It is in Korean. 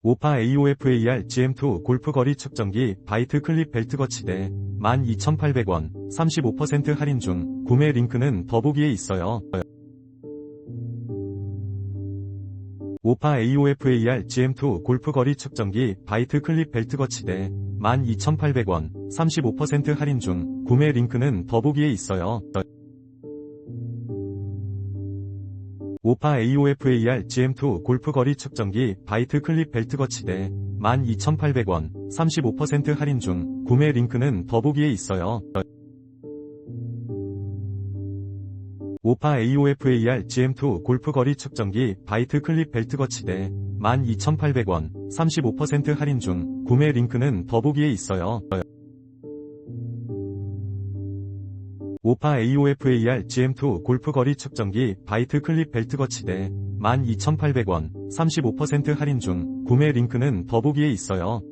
오파 AOFAR GM2 골프 거리 측정기 바이트 클립 벨트 거치대 12,800원 35% 할인 중 구매 링크는 더보기에 있어요. 오파 AOFAR GM2 골프 거리 측정기 바이트 클립 벨트 거치대 12,800원 35% 할인 중 구매 링크는 더보기에 있어요. 오파 AOFAR GM2 골프 거리 측정기 바이트 클립 벨트 거치대 12,800원 35% 할인 중 구매 링크는 더보기에 있어요. 오파 AOFAR GM2 골프 거리 측정기 바이트 클립 벨트 거치대 12,800원 35% 할인 중 구매 링크는 더보기에 있어요. 오파 AOFAR GM2 골프 거리 측정기 바이트 클립 벨트 거치대 12,800원 35% 할인 중 구매 링크는 더보기에 있어요.